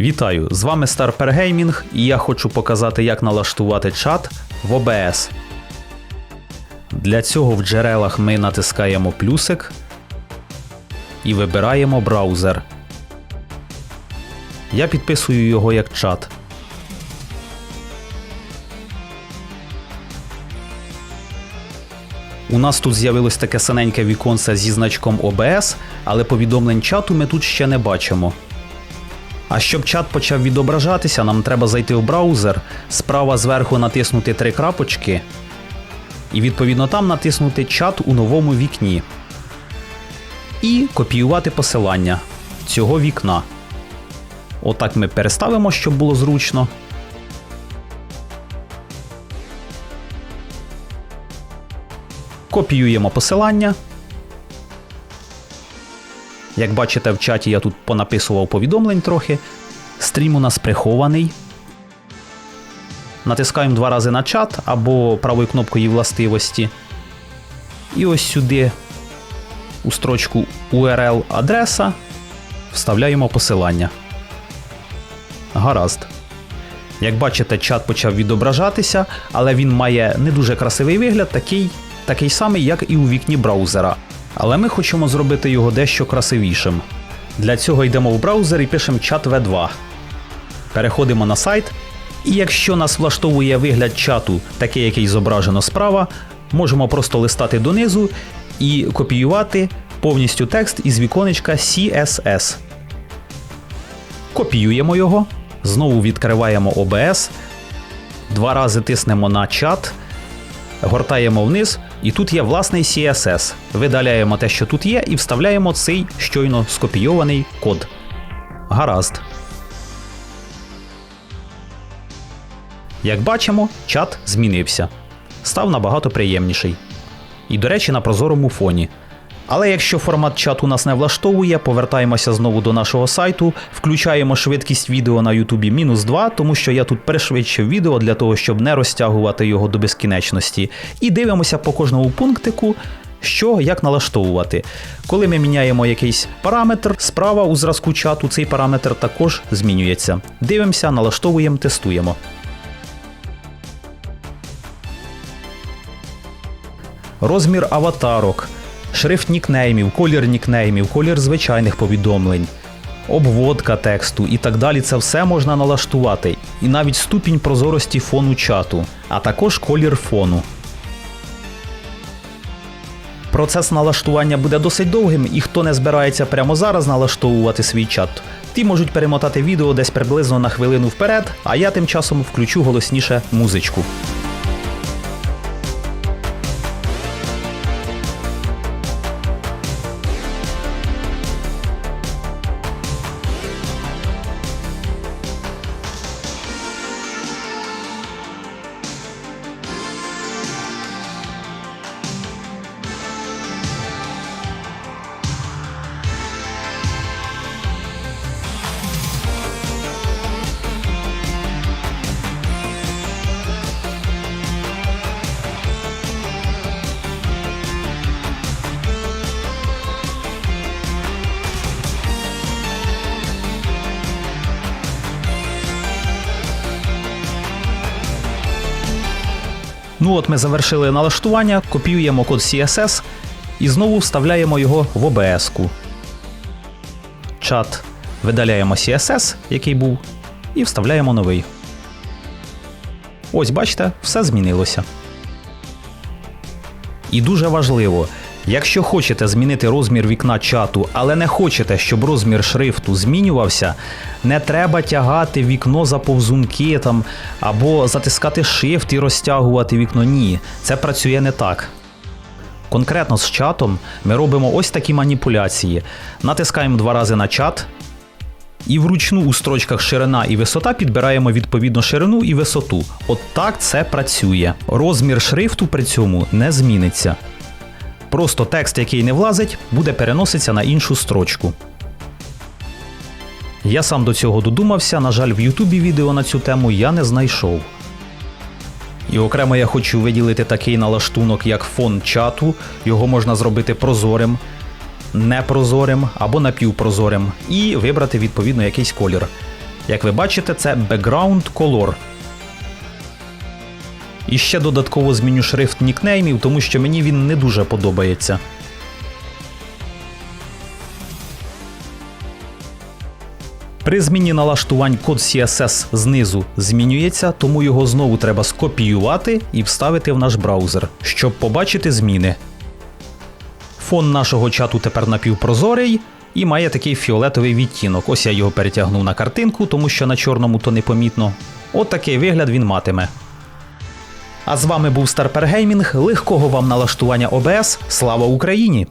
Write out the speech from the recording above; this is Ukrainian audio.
Вітаю! З вами Starper Gaming і я хочу показати, як налаштувати чат в OBS. Для цього в джерелах ми натискаємо плюсик і вибираємо браузер. Я підписую його як чат. У нас тут з'явилось таке синеньке віконце зі значком OBS, але повідомлень чату ми тут ще не бачимо. А щоб чат почав відображатися, нам треба зайти в браузер, справа зверху натиснути три крапочки, і відповідно там натиснути чат у новому вікні. І копіювати посилання цього вікна. Отак ми переставимо, щоб було зручно. Копіюємо посилання. Як бачите, в чаті я тут понаписував повідомлень трохи. Стрім у нас прихований. Натискаємо два рази на чат або правою кнопкою властивості. І ось сюди, у строчку URL адреса, вставляємо посилання. Гаразд. Як бачите, чат почав відображатися, але він має не дуже красивий вигляд, такий, такий самий, як і у вікні браузера. Але ми хочемо зробити його дещо красивішим. Для цього йдемо в браузер і пишемо чат V2. Переходимо на сайт. І якщо нас влаштовує вигляд чату, такий, який зображено справа, можемо просто листати донизу і копіювати повністю текст із віконечка CSS. Копіюємо його, знову відкриваємо OBS, два рази тиснемо на чат, гортаємо вниз, і тут є власний CSS. Видаляємо те, що тут є, і вставляємо цей щойно скопійований код. Гаразд. Як бачимо, чат змінився. Став набагато приємніший. І, до речі, на прозорому фоні. Але якщо формат чату нас не влаштовує, повертаємося знову до нашого сайту, включаємо швидкість відео на Ютубі мінус 2, тому що я тут перешвидшив відео для того, щоб не розтягувати його до безкінечності. І дивимося по кожному пунктику, що як налаштовувати. Коли ми міняємо якийсь параметр, справа у зразку чату цей параметр також змінюється. Дивимося, налаштовуємо, тестуємо. розмір аватарок, шрифт нікнеймів, колір нікнеймів, колір звичайних повідомлень, обводка тексту і так далі. Це все можна налаштувати. І навіть ступінь прозорості фону чату, а також колір фону. Процес налаштування буде досить довгим, і хто не збирається прямо зараз налаштовувати свій чат, ті можуть перемотати відео десь приблизно на хвилину вперед, а я тим часом включу голосніше музичку. Ну от ми завершили налаштування, копіюємо код CSS і знову вставляємо його в OBS. Чат видаляємо CSS, який був, і вставляємо новий. Ось бачите, все змінилося. І дуже важливо, якщо хочете змінити розмір вікна чату, але не хочете, щоб розмір шрифту змінювався, не треба тягати вікно за повзунки там, або затискати Shift і розтягувати вікно. Ні, це працює не так. Конкретно з чатом ми робимо ось такі маніпуляції. Натискаємо два рази на чат. І вручну у строчках ширина і висота підбираємо відповідно ширину і висоту. От так це працює. Розмір шрифту при цьому не зміниться. Просто текст, який не влазить, буде переноситися на іншу строчку. Я сам до цього додумався, на жаль, в Ютубі відео на цю тему я не знайшов. І окремо я хочу виділити такий налаштунок, як фон чату. Його можна зробити прозорим, непрозорим або напівпрозорим, і вибрати відповідно якийсь колір. Як ви бачите, це Background Color. І ще додатково зміню шрифт нікнеймів, тому що мені він не дуже подобається. При зміні налаштувань код CSS знизу змінюється, тому його знову треба скопіювати і вставити в наш браузер, щоб побачити зміни. Фон нашого чату тепер напівпрозорий і має такий фіолетовий відтінок. Ось я його перетягнув на картинку, тому що на чорному то непомітно. От такий вигляд він матиме. А з вами був Старпер Геймінг. Легкого вам налаштування ОБС. Слава Україні!